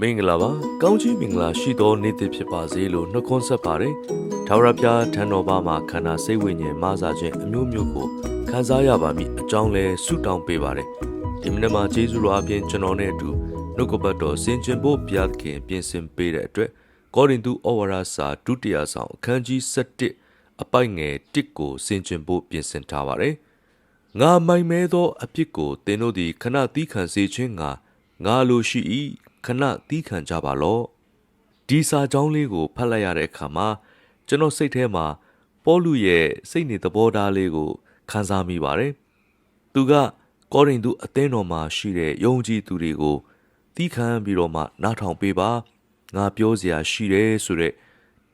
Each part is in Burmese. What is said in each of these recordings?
မင်္ဂလာပါကောင်းချီးမင်္ဂလာရှိသောနေ့တစ်ဖြစ်ပါစေလို့နှုတ်ခွန်းဆက်ပါတယ်ထာဝရဘုရားထံတော်ဘာမှာခန္ဓာစိတ်ဝိညာဉ်မဆာခြင်းအမျိုးမျိုးကိုခံစားရပါမည်အကြောင်းလဲဆုတောင်းပေးပါတယ်ဒီမနေ့မှာဂျေဇုတော်အပြင်ကျွန်တော်နဲ့အတူနှုတ်ကပတ်တော်ဆင်ခြင်ဖို့ဘုရားသခင်ပြင်ဆင်ပေးတဲ့အတွက်ကောရိန္သုဩဝါဒစာဒုတိယဆောင်အခန်းကြီး7အပိုက်ငယ်1ကိုဆင်ခြင်ဖို့ပြင်ဆင်ထားပါတယ်ငါမိုင်မဲသောအဖြစ်ကိုသင်တို့သည်ခဏသီးခံစေခြင်းငါငါလိုရှိ၏ ခဏသီးခံကြပါလော့ဒီစာကြောင်းလေးကိုဖတ်လိုက်ရတဲ့အခါမှာကျွန်တော်စိတ်ထဲမှာပေါလုရဲ့စိတ်နေသဘောထားလေးကိုခံစားမိပါတယ်သူကကောရိန္သုအသင်းတော်မှာရှိတဲ့ယုံကြည်သူတွေကိုသီးခံပြီးတော့မှနားထောင်ပေးပါငါပြောစရာရှိတယ်ဆိုတဲ့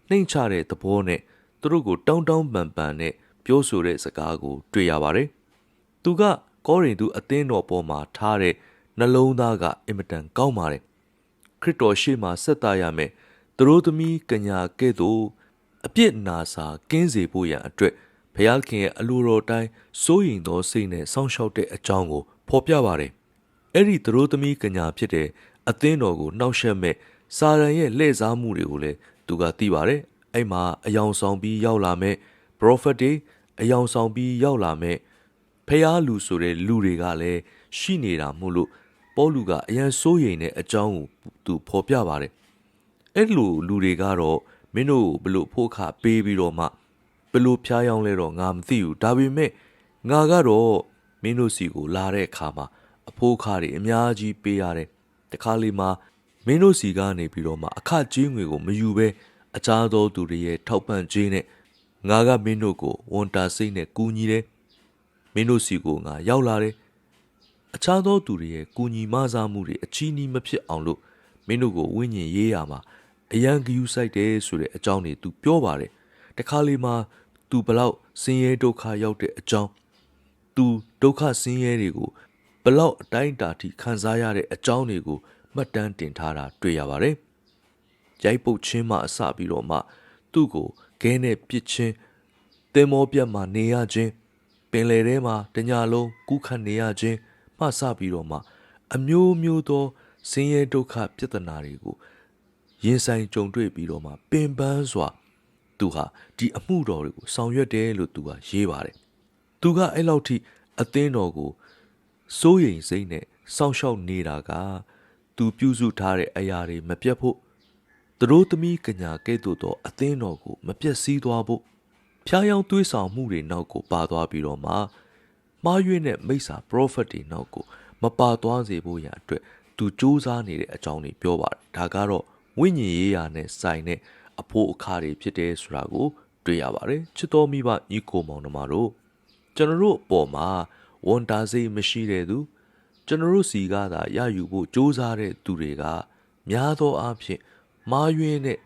နှိမ်ချတဲ့သဘောနဲ့သူတို့ကိုတောင်းတောင်းပန်ပန်နဲ့ပြောဆိုတဲ့စကားကို တွေ့ရပါတယ်။သူကကောရိန္သုအသင်းတော်ပေါ်မှာထားတဲ့နှလုံးသားကအင်မတန်ကောင်းပါတယ်။ ခရစ်တော်ရှေ့မှာဆက်သားရမယ်။သူတို့သမီးကညာကဲ့သို့အပြစ်နာစာကင်းစေဖို့ရန်အတွက်ဘုရားခင်ရဲ့အလိုတော်တိုင်းစိုးရင်သောစိတ်နဲ့စောင့်ရှောက်တဲ့အကြောင်းကိုဖော်ပြပါတယ်။အဲ့ဒီသူတို့သမီးကညာဖြစ်တဲ့အသင်းတော်ကိုနှောက်ယှက်မဲ့စာရန်ရဲ့လှည့်စားမှုတွေကိုလည်းသူကသိပါတယ်။အဲ့မှာအယောင်ဆောင်ပြီးရောက်လာမဲ့ prophet တွေအယောင်ဆောင်ပြီးရောက်လာမဲ့ဖះလူဆိုတဲ့လူတွေကလည်းရှိနေတာမို့လို့ ပေါလုကအရန်စိုးရိမ်တဲ့အကြောင်းကိုသူဖော်ပြပါတယ်။အဲ့လိုလူတွေကတော့မင်းတို့ကိုဘလို့ဖို့ခပေးပြီးတော့မှဘလို့ဖျားယောင်းလဲတော့ငါမသိဘူးဒါပေမဲ့ငါကတော့မင်းတို့စီကိုလာတဲ့အခါမှာအဖိုးခါတွေအများကြီးပေးရတယ်တခါလေမှာမင်းတို့စီကနေပြီးတော့မှအခကြေးငွေကိုမယူဘဲအခြားသောသူတွေရဲ့ထောက်ပံ့ခြင်းနဲ့ငါကမင်းတို့ကိုဝန်တာစိတ်နဲ့ကူညီတယ်မင်းတို့စီကိုငါရောက်လာတယ် အခြားသောသူတွေရဲ့ကူညီမဆာမှုတွေအချီးနှီးမဖြစ်အောင်လို့မင်းတို့ကိုဝိညာဉ်ရေးရမှာအယံဂယူဆိုင်တယ်ဆိုတဲ့အကြောင်းတွေ तू ပြောပါတယ်တခါလေမှာ तू ဘလောက်ဆင်းရဲဒုက္ခရောက်တဲ့အကြောင်း तू ဒုက္ခဆင်းရဲတွေကိုဘလောက်အတိုင်းအတာထိခံစားရတဲ့အကြောင်းတွေကိုမှတ်တမ်းတင်ထားတာတွေ့ရပါတယ်ရိုက်ပုတ်ချင်းမှအစပြီးတော့မှသူ့ကိုခဲနဲ့ပစ်ချင်းသင်္ဘောပြတ်မှနေရခြင်းပင်လယ်ထဲမှာတညလုံးကူးခတ်နေရခြင်း မှစပြီးတော့မှ အမျိုးမျိုးသောဆင်းရဲဒုက္ခပြဿနာတွေကိုရင်ဆိုင်ကြုံတွေ့ပြီးတော့မှပင်ပန်းစွာသူဟာဒီအမှုတော်တွေကိုဆောင်ရွက်တယ်လို့သူကရေးပါတယ်သူကအဲ့လောက်ထိအသင်းတော်ကိုစိုးရိမ်စိတ်နဲ့စောင့်ရှောက်နေတာက သူပြုစုထားတဲ့အရာတွေမပြတ်ဖို့သူတို့သမီးကညာကဲ့သို့သောအသင်းတော်ကိုမပြတ်စည်းသွားဖို့ဖျားယောင်းသွေးဆောင်မှုတွေနောက်ကိုပါသွားပြီးတော့မှ မှားယွင်းတဲ့မိစ္ဆာ prophet တွေနောက်ကိုမပါသွားစေဖို့ရန်အတွက်သူစူးစမ်းနေတဲ့အကြောင်းတွေပြောပါတယ်ဒါကတော့ဝိညာဉ်ရေးရာနဲ့ဆိုင်တဲ့အဖို့အခါတွေဖြစ်တယ်ဆိုတာကို တွေ့ရပါတယ်ချစ်တော်မိဘညီကိုမောင်နှမတို့ကျွန်တော်တို့အပေါ်မှာဝန်တာစိတ်မရှိတဲ့သူကျွန်တော်တို့စီကသာရယူဖို့စူးစမ်းတဲ့သူတွေကများသောအားဖြင့်မာယွင်းတဲ့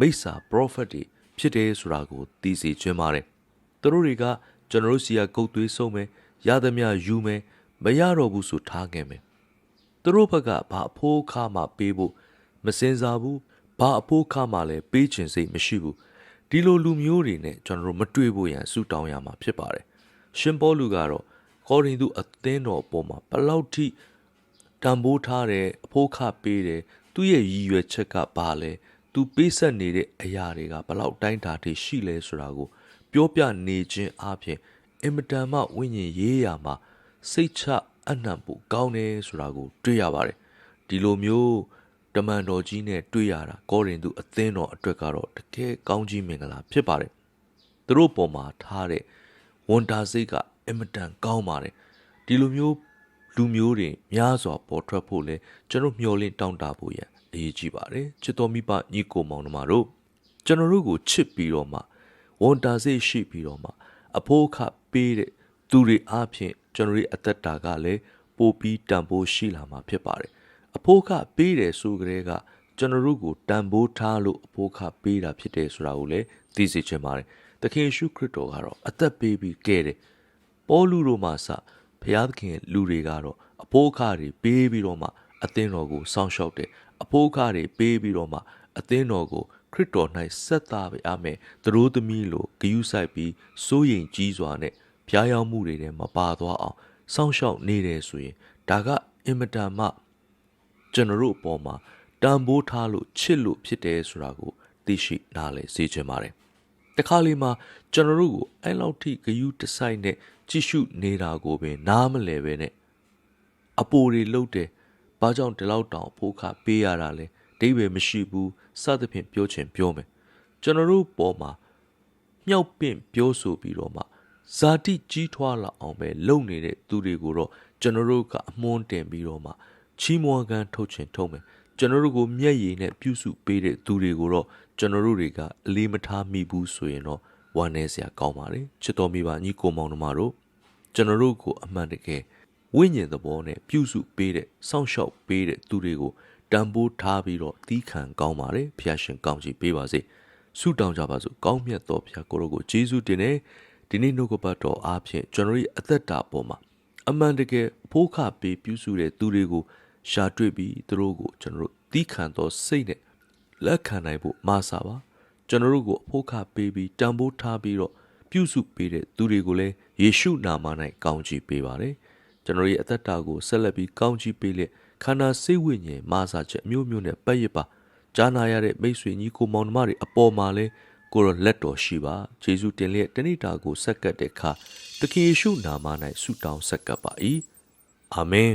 မိစ္ဆာ prophet တွေဖြစ်တယ်ဆိုတာကိုသိစေချင်ပါတယ်သူတို့တွေကကျွန်တော်တို့စီကကုတ်သွေးဆုံးမယ် ရသမျှယူမယ်မရတော့ဘူးဆိုထားခဲ့မယ်သူတို့ဘက်ကဘာအဖိုးခါမှပေးဖို့မစင်စားဘူးဘာအဖိုးခါမှလည်းပေးချင်စိတ်မရှိဘူးဒီလိုလူမျိုးတွေနဲ့ကျွန်တော်တို့မတွေ့ဖို့ရန်ဆုတောင်းရမှာဖြစ်ပါတယ်ရှင်ပေါလုကတော့ကောရိန္သုအသင်းတော်အပေါ်မှာဘလောက်ထိတံပိုးထားတယ်အဖိုးခပေးတယ်သူ့ရဲ့ရည်ရွယ်ချက်ကဘာလဲသူပေးဆက်နေတဲ့အရာတွေကဘလောက်တိုင်းတာထိရှိလဲဆိုတာကို ပြောပြနေခြင်းအပြင် အင်မတန်မှဝိညာဉ်ရေးရာမှာစိတ်ချအနှံ့ဖို့ကောင်းတယ်ဆိုတာကို တွေ့ရပါတယ်ဒီလိုမျိုးတမန်တော်ကြီးနဲ့တွေ့ရတာကောရင်သူအသင်းတော်အတွက်ကတော့တကယ်ကောင်းကြီးမင်္ဂလာဖြစ်ပါတယ်သူတို့ပေါ်မှာထားတဲ့ဝန်တာစိတ်ကအင်မတန်ကောင်းပါတယ်ဒီလိုမျိုးလူမျိုးတွေများစွာပေါ်ထွက်ဖို့လဲကျွန်တော်မျှော်လင့်တောင်းတဖို့ရန်အရေးကြီးပါတယ်ချစ်တော်မိဘညီကိုမောင်နှမတို့ကျွန်တော်တို့ကိုချစ်ပြီးတော့မှဝန်တာစိတ်ရှိပြီးတော့မှ အဖိုးအခပေးတဲ့သူတွေအားဖြင့်ကျွန်တော်ရဲ့အသက်တာကလည်းပိုပြီးတန်ဖိုးရှိလာမှာဖြစ်ပါတယ်အဖိုးအခပေးတယ်ဆိုကြတဲ့ကကျွန်တော်တို့ကိုတန်ဖိုးထားလို့အဖိုးအခပေးတာဖြစ်တယ်ဆိုတာကိုလည်းသိစေချင်ပါတယ်သခင်ယေရှုခရစ်တော်ကတော့အသက်ပေးပြီးကဲတယ်ပေါလုတို့မှစဘုရားသခင်လူတွေကတော့အဖိုးအခတွေပေးပြီးတော့မှအသင်းတော်ကိုစောင့်ရှောက်တယ်အဖိုးအခတွေပေးပြီးတော့မှအသင်းတော်ကို ခရစ်တော်၌ဆက်သားပေးအမယ်သူတို့သမီးလိုဂယုဆိုင်ပြီးစိုးရင်ကြီးစွာနဲ့ဖျားယောင်းမှုတွေထဲမပါသွားအောင်စောင့်ရှောက်နေတယ်ဆိုရင်ဒါကအင်မတန်မှကျွန်တော်တို့အပေါ်မှာတန်ဖိုးထားလို့ချစ်လို့ဖြစ်တယ်ဆိုတာကိုသိရှိနားလည်စေချင်ပါတယ်တခါလေမှာကျွန်တော်တို့ကိုအဲ့လောက်ထိဂယုတစိုက်နဲ့ကြည့်ရှုနေတာကိုပင်နားမလဲပဲနဲ့အပိုတွေလှုပ်တယ်ဘာကြောင့်ဒီလောက်တောင်ဖိုးခပေးရတာလဲ ဒိဗေမရှိဘူးစသဖြင့်ပြောချင်ပြောမယ်ကျွန်တော်တို့ပေါ်မှာမြောက်ပင့်ပြောဆိုပြီးတော့မှဇာတိကြီးထွားလာအောင်ပဲလုပ်နေတဲ့သူတွေကိုတော့ကျွန်တော်တို့ကအမွှန်းတင်ပြီးတော့မှချီးမွမ်းကန်ထုတ်ချင်ထုတ်မယ်ကျွန်တော်တို့ကိုမျက်ရည်နဲ့ပြုစုပေးတဲ့သူတွေကိုတော့ကျွန်တော်တို့တွေကအလေးမထားမိဘူးဆိုရင်တော့ဝမ်းနည်းစရာကောင်းပါတယ်ချစ်တော်မိပါညီကိုမောင်နှမတို့ကျွန်တော်တို့ကိုအမှန်တကယ်ဝိညာဉ်သဘောနဲ့ပြုစုပေးတဲ့စောင့်ရှောက်ပေးတဲ့သူတွေကို တန်ဖိုးထားပြီးတော့သီးခံကောင်းပါတယ်ဖျာရှင်ကောင်းချီးပေးပါစေဆုတောင်းကြပါစို့ကောင်းမြတ်သောဘုရားကိုရောကိုယေရှုတင်နေဒီနေ့နှုတ်ကပတ်တော်အားဖြင့်ကျွန်တော်ရဲ့အသက်တာပေါ်မှာအမှန်တကယ်ဖိုးခပေးပြုစုတဲ့သူတွေကိုရှာတွေ့ပြီးသူတို့ကိုကျွန်တော်တို့သီးခံသောစိတ်နဲ့လက်ခံနိုင်ဖို့မဆာပါကျွန်တော်တို့ကိုအဖို့ခပေးပြီးတန်ဖိုးထားပြီးတော့ပြုစုပေးတဲ့သူတွေကိုလည်းယေရှုနာမ၌ကောင်းချီးပေးပါတယ်ကျွန်တော်ရဲ့အသက်တာကိုဆက်လက်ပြီးကောင်းချီးပေးလက် ခန္ဓာစိတ်ဝိညာဉ်မဆာချက်အမျိုးမျိုးနဲ့ပတ်ရစ်ပါကြားနာရတဲ့မိတ်ဆွေညီကိုမောင်နှမတွေအပေါ်မှာလဲကိုရောလက်တော်ရှိပါဂျေဇုတင်လျက်တဏိတာကိုဆက်ကပ်တဲ့အခါသခင်ယေရှုနာမ၌ဆုတောင်းဆက်ကပ်ပါ၏အာမင်